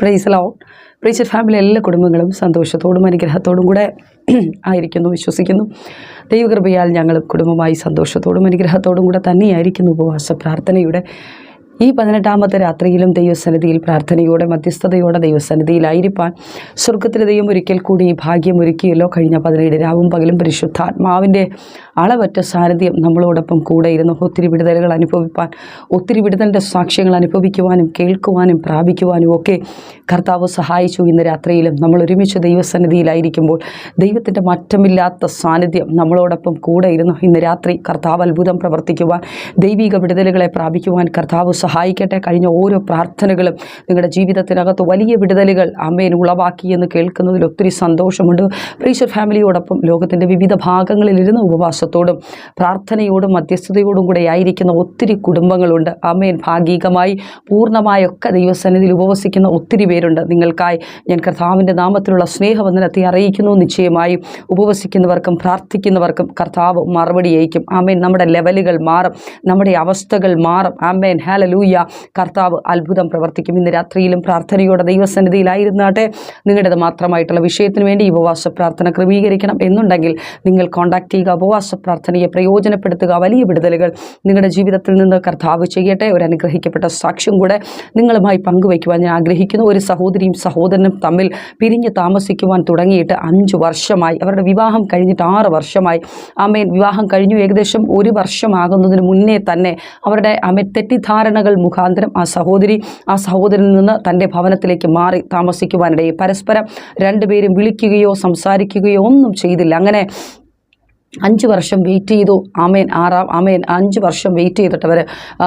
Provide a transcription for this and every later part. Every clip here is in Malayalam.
പ്രൈസലോ പ്രീച്ചർ ഫാമിലി എല്ലാ കുടുംബങ്ങളും സന്തോഷത്തോടും അനുഗ്രഹത്തോടും കൂടെ ആയിരിക്കുന്നു വിശ്വസിക്കുന്നു. ദൈവകൃപയാൽ ഞങ്ങൾ കുടുംബമായി സന്തോഷത്തോടും അനുഗ്രഹത്തോടും കൂടെ തന്നെയായിരിക്കുന്നു. ഉപവാസ പ്രാർത്ഥനയുടെ ഈ പതിനെട്ടാമത്തെ രാത്രിയിലും ദൈവസന്നിധിയിൽ പ്രാർത്ഥനയോടെ മധ്യസ്ഥതയോടെ ദൈവസന്നിധിയിലായിരിക്കാൻ സ്വർഗത്തിലെ ദൈവം ഒരിക്കൽ കൂടി ഭാഗ്യം ഒരുക്കിയല്ലോ. കഴിഞ്ഞ പതിനേഴ് രാവും പകലും പരിശുദ്ധാത്മാവിന്റെ അളവറ്റ സാരഥ്യം നമ്മളോടൊപ്പം കൂടെ ഇരുന്ന് ഒത്തിരി വിടുതലുകൾ അനുഭവിപ്പാൻ ഒത്തിരി വിടുതലിന്റെ സാക്ഷ്യങ്ങൾ അനുഭവിക്കുവാനും കേൾക്കുവാനും പ്രാപിക്കുവാനും ഒക്കെ കർത്താവ് സഹായിച്ചു. ഇന്ന് രാത്രിയിലും നമ്മൾ ഒരുമിച്ച് ദൈവസന്നിധിയിലായിരിക്കുമ്പോൾ ദൈവത്തിന്റെ മാറ്റമില്ലാത്ത സാന്നിധ്യം നമ്മളോടൊപ്പം കൂടെ ഇരുന്ന് ഇന്ന് രാത്രി കർത്താവ് അത്ഭുതം പ്രവർത്തിക്കുവാൻ ദൈവിക വിടുതലുകളെ പ്രാപിക്കുവാൻ കർത്താവ് സഹായിക്കട്ടെ. കഴിഞ്ഞ ഓരോ പ്രാർത്ഥനകളും നിങ്ങളുടെ ജീവിതത്തിനകത്ത് വലിയ വിടുതലുകൾ അമ്മേൻ ഉളവാക്കി എന്ന് കേൾക്കുന്നതിൽ ഒത്തിരി സന്തോഷമുണ്ട്. പ്രീശ്വർ ഫാമിലിയോടൊപ്പം ലോകത്തിന്റെ വിവിധ ഭാഗങ്ങളിലിരുന്ന് ഉപവാസത്തോടും പ്രാർത്ഥനയോടും മധ്യസ്ഥതയോടും കൂടെ ആയിരിക്കുന്ന ഒത്തിരി കുടുംബങ്ങളുണ്ട്. അമ്മേൻ ഭാഗികമായി പൂർണമായൊക്കെ ദൈവസന്നിധിയിൽ ഉപവസിക്കുന്ന ഒത്തിരി പേരുണ്ട്. നിങ്ങൾക്കായി ഞാൻ കർത്താവിന്റെ നാമത്തിലുള്ള സ്നേഹവന്ദനത്തെ അറിയിക്കുന്നു. നിശ്ചയമായും ഉപവസിക്കുന്നവർക്കും പ്രാർത്ഥിക്കുന്നവർക്കും കർത്താവ് മറുപടി അയക്കും ആമേൻ നമ്മുടെ ലെവലുകൾ മാറും. നമ്മുടെ അവസ്ഥകൾ മാറും. ആമേൻ ഹാലലൂയ കർത്താവ് അത്ഭുതം പ്രവർത്തിക്കും. ഇന്ന് രാത്രിയിലും പ്രാർത്ഥനയോടെ ദൈവസന്നിധിയിലായിരുന്നാട്ടെ. നിങ്ങളുടേത് മാത്രമായിട്ടുള്ള വിഷയത്തിന് വേണ്ടി ഈ ഉപവാസ പ്രാർത്ഥന ക്രമീകരിക്കണം എന്നുണ്ടെങ്കിൽ നിങ്ങൾ കോൺടാക്ട് ചെയ്യുക. ഉപവാസ പ്രാർത്ഥനയെ പ്രയോജനപ്പെടുത്തുക. വലിയ വിടുതലുകൾ നിങ്ങളുടെ ജീവിതത്തിൽ നിന്ന് കർത്താവ് ചെയ്യട്ടെ. ഒരു അനുഗ്രഹിക്കപ്പെട്ട സാക്ഷ്യം കൂടെ നിങ്ങളുമായി പങ്കുവയ്ക്കുവാൻ ഞാൻ ആഗ്രഹിക്കുന്നു. ഒരു സഹോദരിയും സഹോദരനും തമ്മിൽ പിരിഞ്ഞ് താമസിക്കുവാൻ തുടങ്ങിയിട്ട് അഞ്ച് വർഷമായി. അവരുടെ വിവാഹം കഴിഞ്ഞിട്ട് ആറ് വർഷമായി. അമ്മേൻ വിവാഹം കഴിഞ്ഞു ഏകദേശം ഒരു വർഷമാകുന്നതിന് മുന്നേ തന്നെ അവരുടെ അമ്മ തെറ്റിദ്ധാരണകൾ മുഖാന്തരം ആ സഹോദരി ആ സഹോദരനിൽ നിന്ന് തന്റെ ഭവനത്തിലേക്ക് മാറി താമസിക്കുവാനിടയിൽ പരസ്പരം രണ്ടുപേരും വിളിക്കുകയോ സംസാരിക്കുകയോ ഒന്നും ചെയ്തില്ല. അങ്ങനെ അഞ്ച് വർഷം വെയിറ്റ് ചെയ്തു. ആമേൻ ആറാം ആമേൻ അഞ്ച് വർഷം വെയിറ്റ് ചെയ്തിട്ട് അവർ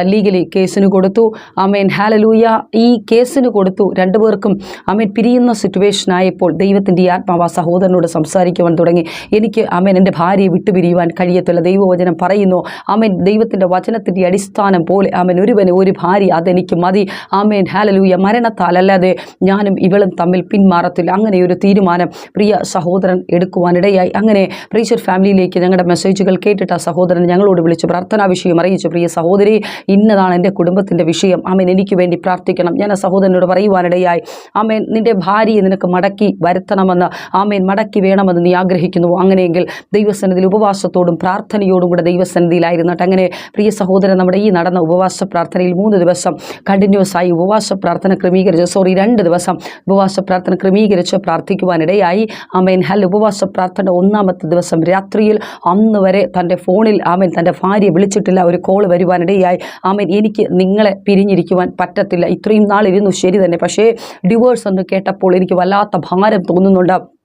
ലീഗലി കേസിന് കൊടുത്തു. ആമേൻ ഹാലലൂയ ഈ കേസിന് കൊടുത്തു. രണ്ടു പേർക്കും ആമേൻ പിരിയുന്ന സിറ്റുവേഷൻ ആയപ്പോൾ ദൈവത്തിന്റെ ആത്മാവ് സഹോദരനോട് സംസാരിക്കുവാൻ തുടങ്ങി. എനിക്ക് ആമേൻ എന്റെ ഭാര്യയെ വിട്ടുപിരിയുവാൻ കഴിയത്തില്ല. ദൈവവചനം പറയുന്നു. ആമേൻ ദൈവത്തിന്റെ വചനത്തിന്റെ അടിസ്ഥാനം പോലെ ആമേൻ ഒരുവന് ഒരു ഭാര്യ അതെനിക്ക് മതി. ആമേൻ ഹാലലൂയ മരണത്താൽ അല്ലാതെ ഞാനും ഇവളും തമ്മിൽ പിന്മാറത്തില്ല. അങ്ങനെ ഒരു തീരുമാനം പ്രിയ സഹോദരൻ എടുക്കുവാനിടയായി. അങ്ങനെ പ്രീച്ചർ ഫാമിലിയിലേക്ക് ഞങ്ങളുടെ മെസ്സേജുകൾ കേട്ടിട്ട് ആ സഹോദരൻ ഞങ്ങളോട് വിളിച്ച്. പ്രാർത്ഥനാ വിഷയം അറിയിച്ചു. പ്രിയ സഹോദരി ഇന്നതാണ് എന്റെ കുടുംബത്തിന്റെ വിഷയം. അമ്മൻ എനിക്ക് വേണ്ടി പ്രാർത്ഥിക്കണം. ഞാൻ ആ സഹോദരനോട് പറയുവാനിടയായി. ആമേൻ. നിന്റെ ഭാര്യയെ നിനക്ക് മടക്കി വരുത്തണമെന്ന് ആമേൻ മടക്കി വേണമെന്ന് നീ ആഗ്രഹിക്കുന്നു. അങ്ങനെയെങ്കിൽ ദൈവസന്നിധിയിൽ ഉപവാസത്തോടും പ്രാർത്ഥനയോടും കൂടെ ദൈവസന്നിധിയിലായിരുന്നിട്ട്. അങ്ങനെ പ്രിയ സഹോദരൻ നമ്മുടെ ഈ നടന്ന ഉപവാസ പ്രാർത്ഥനയിൽ മൂന്ന് ദിവസം കണ്ടിന്യൂസ് ആയി ഉപവാസ പ്രാർത്ഥന ക്രമീകരിച്ച്. സോറി രണ്ട് ദിവസം ഉപവാസ പ്രാർത്ഥന ക്രമീകരിച്ച് പ്രാർത്ഥിക്കുവാനിടയായി. ആമേൻ. ഹൽ ഉപവാസ പ്രാർത്ഥന ഒന്നാമത്തെ ദിവസം രാത്രിയിൽ അന്ന് വരെ തന്റെ ഫോണിൽ ആമേൻ തന്റെ ഭാര്യ വിളിച്ചിട്ടില്ല ഒരു കോൾ വരുവാനിടയായി ആമേൻ എനിക്ക് നിങ്ങളെ പിരിഞ്ഞിരിക്കുവാൻ പറ്റത്തില്ല. ഇത്രയും നാളിരുന്നു ശരി തന്നെ. പക്ഷേ ഡിവോഴ്സ് എന്ന് കേട്ടപ്പോൾ എനിക്ക് വല്ലാത്ത ഭാരം തോന്നുന്നുണ്ട്.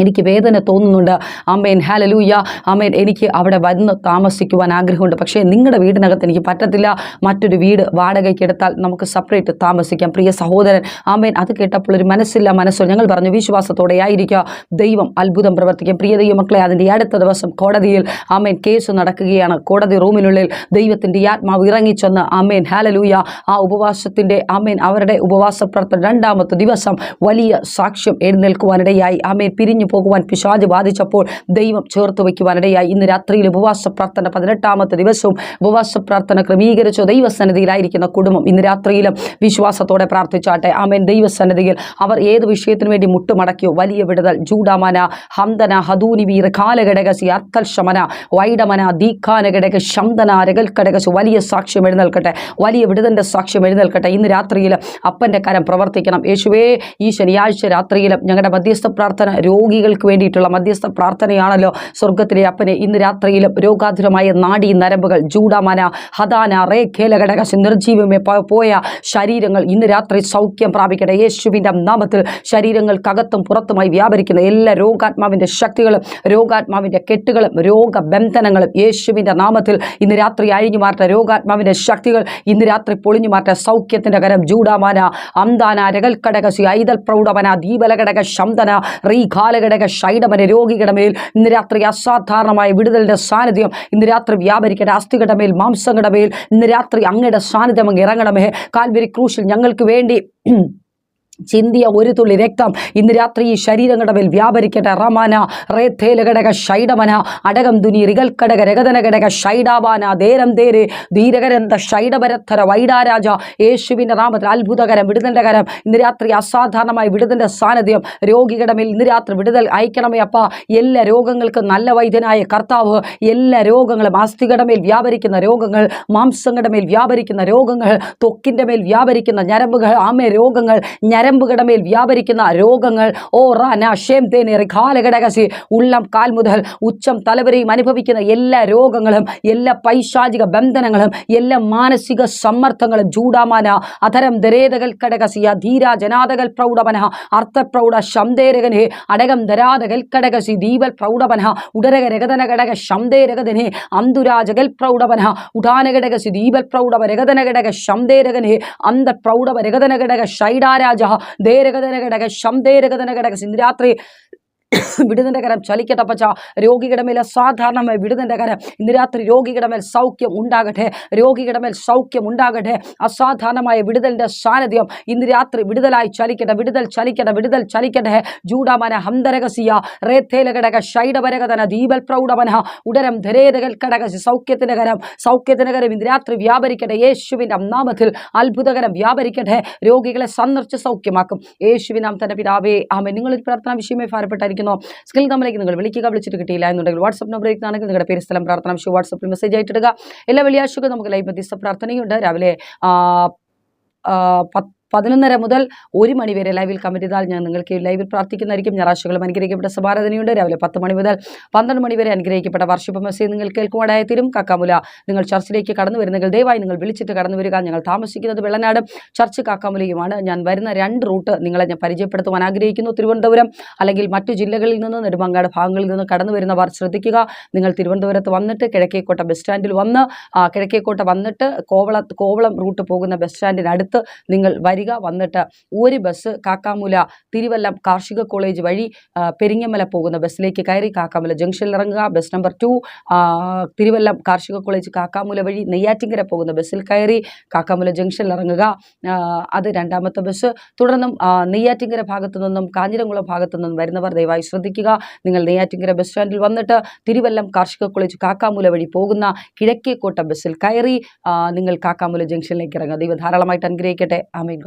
എനിക്ക് വേദന തോന്നുന്നുണ്ട്. അമ്മേൻ ഹാലലൂയ അമ്മേൻ എനിക്ക് അവിടെ വന്ന് താമസിക്കുവാൻ ആഗ്രഹമുണ്ട്. പക്ഷേ നിങ്ങളുടെ വീടിനകത്ത് എനിക്ക് പറ്റത്തില്ല. മറ്റൊരു വീട് വാടകയ്ക്ക് എടുത്താൽ നമുക്ക് സെപ്പറേറ്റ് താമസിക്കാം. പ്രിയ സഹോദരൻ അമ്മേൻ അത് കേട്ടപ്പോൾ ഒരു മനസ്സില്ല മനസ്സോ. ഞങ്ങൾ പറഞ്ഞു വിശ്വാസത്തോടെ ആയിരിക്കുക. ദൈവം അത്ഭുതം പ്രവർത്തിക്കും. പ്രിയ ദൈവമക്കളെ അതിന്റെ അടുത്ത ദിവസം കോടതിയിൽ അമ്മേൻ കേസ് നടക്കുകയാണ്. കോടതി റൂമിനുള്ളിൽ ദൈവത്തിന്റെ ആത്മാവ് ഇറങ്ങിച്ചെന്ന് അമ്മേൻ ഹാലലൂയ ആ ഉപവാസത്തിന്റെ അമ്മേൻ അവരുടെ ഉപവാസ പ്രാർത്ഥന രണ്ടാമത്തെ ദിവസം വലിയ സാക്ഷ്യം എഴുന്നേൽക്കുവാനിടയായി. അമ്മേൻ പിരിഞ്ഞു പോകുവാൻ പിശാജ് ബാധിച്ചപ്പോൾ ദൈവം ചേർത്ത് വയ്ക്കുവാനിടയായി. ഇന്ന് രാത്രിയിൽ ഉപവാസ പ്രാർത്ഥന പതിനെട്ടാമത്തെ ദിവസവും ഉപവാസ പ്രാർത്ഥന ക്രമീകരിച്ചു ദൈവസന്നിധിയിലായിരിക്കുന്ന കുടുംബം ഇന്ന് രാത്രിയിലും വിശ്വാസത്തോടെ പ്രാർത്ഥിച്ചാട്ടെ. ആമേൻ. ദൈവസന്നിധിയിൽ അവർ ഏത് വിഷയത്തിനു വേണ്ടി മുട്ടുമടക്കിയോ? വലിയ വിടുതൽ ജൂഡാമന ഹദൂനി വീർ കാലഘടകസി അർത്ഥൽ ശമന വൈഡമന ദീഖാനഘടക ശന്തന രകൽക്കടകസു വലിയ സാക്ഷ്യം എഴുന്നേൽക്കട്ടെ. വലിയ വിടുതന്റെ സാക്ഷ്യം എഴുന്നേൽക്കട്ടെ. ഇന്ന് രാത്രിയിൽ അപ്പന്റെ കരം പ്രവർത്തിക്കണം. യേശുവേ ഈ ശനിയാഴ്ച രാത്രിയിലും ഞങ്ങളുടെ മധ്യസ്ഥ പ്രാർത്ഥന രോഗികൾക്ക് വേണ്ടിയിട്ടുള്ള മധ്യസ്ഥ പ്രാർത്ഥനയാണല്ലോ സ്വർഗത്തിലെ അപ്പനെ ഇന്ന് രാത്രിയിലും രോഗാതുരമായ നാടി നരമ്പുകൾ ജൂഡമന ഹദാന റേ ഖേലഘടക നിർജീവമേ പോയ ശരീരങ്ങൾ ഇന്ന് രാത്രി സൗഖ്യം പ്രാപിക്കട്ടെ. യേശുവിന്റെ നാമത്തിൽ ശരീരങ്ങൾക്കകത്തും പുറത്തുമായി വ്യാപരിക്കുന്ന എല്ലാ രോഗാത്മാവിന്റെ ശക്തികളും രോഗാത്മാവിന്റെ കെട്ടുകളും രോഗബന്ധനങ്ങളും യേശുവിന്റെ നാമത്തിൽ ഇന്ന് രാത്രി അഴിഞ്ഞു മാറ്റ രോഗാത്മാവിന്റെ ശക്തികൾ ഇന്ന് രാത്രി പൊളിഞ്ഞു മാറ്റ സൗഖ്യത്തിന്റെ കരം. ജൂഡാമാന അന്താന രകൽക്കടകസി ഐതൽ പ്രൗഢമന ദീപലഘടക ശന്തന റീഘാലഘടക ഷൈഡമന രോഗികളുടെ ഇന്ന് രാത്രി അസാധാരണമായ വിടുതലിന്റെ സാന്നിധ്യം ഇന്ന് രാത്രി വ്യാപരിക്കട്ടെ അസ്ഥികളുടെ മേൽ മാംസങ്ങളുടെ മേൽ ഇന്ന് രാത്രി അങ്ങയുടെ സാന്നിധ്യം അങ്ങ് ഇറങ്ങണമേ. കാൽവരി ക്രൂശിൽ ഞങ്ങൾക്ക് വേണ്ടി ചിന്തിയ ഒരു തുള്ളി രക്തം. ഇന്ന് രാത്രി ഈ ശരീരങ്ങളുടെ മേൽ വ്യാപരിക്കട്ടെ. റമാന റേത്തേല ഘടക ഷൈഡമന അടകം ദുനി റിഗൽ ഘടക രഗതന ഘടക ഷൈഡാബാന ദേരം ദേര് ധീരകരന്ത ഷൈഡപരത്തര വൈഡാരാജ യേശുവിന്റെ നാമത്തിൽ അത്ഭുതകരം വിടുതന്റെ കരം. ഇന്ന് രാത്രി അസാധാരണമായി വിടുതന്റെ സാന്നിധ്യം. രോഗികളുടെ മേൽ ഇന്ന് രാത്രി വിടുതൽ അയക്കണമേ അപ്പ. എല്ലാ രോഗങ്ങൾക്കും നല്ല വൈദ്യനായ കർത്താവ് എല്ലാ രോഗങ്ങളും അസ്ഥികളുടെ മേൽ വ്യാപരിക്കുന്ന രോഗങ്ങൾ മാംസങ്ങളുടെ മേൽ വ്യാപരിക്കുന്ന രോഗങ്ങൾ തൊക്കിന്റെ മേൽ വ്യാപരിക്കുന്ന ഞരമ്പുകൾ ആമേ രോഗങ്ങൾ ഞരമ്പുകളുടെ മേൽ വ്യാപരിക്കുന്ന രോഗങ്ങൾ ഓ ഉള്ളം കാൽ മുതൽ ഉച്ചം തലവരെയും അനുഭവിക്കുന്ന എല്ലാ രോഗങ്ങളും എല്ലാ പൈശാചിക ബന്ധനങ്ങളും എല്ലാ മാനസിക സമ്മർദ്ദങ്ങളും ചൂടാമാന അധരം ദരേതകൾ കടകസിയ ധീര ജനാതകൾ പ്രൗഢമന അർത്ഥപ്രൗഢ ശംദേരകനെ അടകം ധരാതകൽ കടകസി ദീപൽ പ്രൗഢമന ഉടരക രഗതന ഘടക ശംദേരകതനെ അന്തുരാജകൽ പ്രൗഢമന ഉടാനഘടകസി ദീപൽ പ്രൗഢവ രഗതന ഘടക ശംദേരകനെ അന്ത പ്രൗഢവ രഗതന ഘടക ഷൈഡാരാജ ദേരഗതന ഘടക ശംദേരഗതന ഘടക ഇന്ന് വിടുതന്റെ കരം ചലിക്കട്ടെ പച്ച മേലെ സാധാരണമായി വിടുതന്റെ കരം. ഇന്ന് രാത്രി രോഗികളുടെ മേൽ സൗഖ്യം ഉണ്ടാകട്ടെ. രോഗികളുടെ മേൽ സൗഖ്യം ഉണ്ടാകട്ടെ. അസാധാരണമായ വിടുതലിന്റെ സാന്നിധ്യം ഇന്ന് രാത്രി വിടുതലായി ചലിക്കട്ടെ. വിടുതൽ ചലിക്കട്ടെ. വിടുതൽ ചലിക്കട്ടെ. ജൂഡാമന ഹംദരകസിയ റേത്തേലകടക ഷൈഡപരകതന ദീപൽ പ്രൗഢമന ഉടരം ധരേതകൽ കടകസി സൗഖ്യത്തിന്റെ കരം. സൗഖ്യത്തിന്റെ കരം ഇന്ന് രാത്രി വ്യാപരിക്കട്ടെ. യേശുവിന്റെ നാമത്തിൽ അത്ഭുതകരം വ്യാപരിക്കട്ടെ. രോഗികളെ സന്ദർശിച്ച് സൗഖ്യമാക്കും. യേശുവിനാം തന്നെ പിതാവേ. ആമേ നിങ്ങളൊരു പ്രാർത്ഥന വിഷയമായി ഭാരപ്പെട്ടായിരിക്കുന്നു സ്കിൽ തമ്മിലേക്ക് നിങ്ങൾ വിളിക്കുക വിളിച്ചിട്ട് കിട്ടിയില്ല എന്നുണ്ടെങ്കിൽ വാട്സപ്പ് നമ്പറിലേക്ക് ആണെങ്കിൽ നിങ്ങളുടെ പേര് സ്ഥലം പ്രാർത്ഥന വിഷയം വാട്സപ്പിൽ മെസ്സേജ് ആയിട്ടിടുക എല്ലാ വെള്ളിയാഴ്ചക്കും നമുക്ക് ലൈവ് മധ്യസ്ഥ പ്രാർത്ഥനയുണ്ട്. രാവിലെ പത്ത് പതിനൊന്നര മുതൽ ഒരു മണിവരെ ലൈവിൽ കമന്റ് ഞാൻ നിങ്ങൾക്ക് ലൈവിൽ പ്രാർത്ഥിക്കുന്നതായിരിക്കും. ഞായറാഴ്ചകളും അനുഗ്രഹിക്കപ്പെട്ട സഭാരാധനയുണ്ട് രാവിലെ പത്ത് മണി മുതൽ പന്ത്രണ്ട് മണി വരെ അനുഗ്രഹിക്കപ്പെട്ട വർഷിപ്പ് മെസ്സേജ് നിങ്ങൾ കേൾക്കുവാനായി തീരും കാക്കാമുല നിങ്ങൾ ചർച്ചിലേക്ക് കടന്നു വരുന്നെങ്കിൽ ദയവായി നിങ്ങൾ വിളിച്ചിട്ട് കടന്നു വരിക. ഞങ്ങൾ താമസിക്കുന്നത് വെള്ളനാട്. ചർച്ച് കാക്കാമുലയുമാണ്. ഞാൻ വരുന്ന രണ്ട് റൂട്ട് നിങ്ങളെ ഞാൻ പരിചയപ്പെടുത്തുവാൻ ആഗ്രഹിക്കുന്നു. തിരുവനന്തപുരം അല്ലെങ്കിൽ മറ്റു ജില്ലകളിൽ നിന്ന് നെടുമങ്ങാട് ഭാഗങ്ങളിൽ നിന്ന് കടന്നു വരുന്നവർ ശ്രദ്ധിക്കുക. നിങ്ങൾ തിരുവനന്തപുരത്ത് വന്നിട്ട് കിഴക്കേക്കോട്ട ബസ് സ്റ്റാൻഡിൽ വന്ന് കിഴക്കേക്കോട്ട വന്നിട്ട് കോവള കോവളം റൂട്ട് പോകുന്ന ബസ് സ്റ്റാൻഡിനടുത്ത് നിങ്ങൾ വരിക. വന്നിട്ട് ഒരു ബസ് കാക്കാമൂല തിരുവല്ലം കാർഷിക കോളേജ് വഴി പെരിങ്ങമല പോകുന്ന ബസ്സിലേക്ക് കയറി കാക്കാമൂല ജംഗ്ഷനിൽ ഇറങ്ങുക. ബസ് നമ്പർ ടു തിരുവല്ലം കാർഷിക കോളേജ് കാക്കാമൂല വഴി നെയ്യാറ്റിങ്കര പോകുന്ന ബസ്സിൽ കയറി കാക്കാമൂല ജംഗ്ഷനിൽ ഇറങ്ങുക. അത് രണ്ടാമത്തെ ബസ് തുടർന്നും നെയ്യാറ്റിങ്കര ഭാഗത്തു നിന്നും കാഞ്ഞിരംകുളം ഭാഗത്തു നിന്നും വരുന്നവർ ദയവായി ശ്രദ്ധിക്കുക. നിങ്ങൾ നെയ്യാറ്റിങ്കര ബസ് സ്റ്റാൻഡിൽ വന്നിട്ട് തിരുവല്ലം കാർഷിക കോളേജ് കാക്കാമൂല വഴി പോകുന്ന കിഴക്കേക്കോട്ട ബസ്സിൽ കയറി നിങ്ങൾ കാക്കാമൂല ജംഗ്ഷനിലേക്ക് ഇറങ്ങുക. ദൈവം ധാരാളമായിട്ട് അനുഗ്രഹിക്കട്ടെ. ആമീൻ.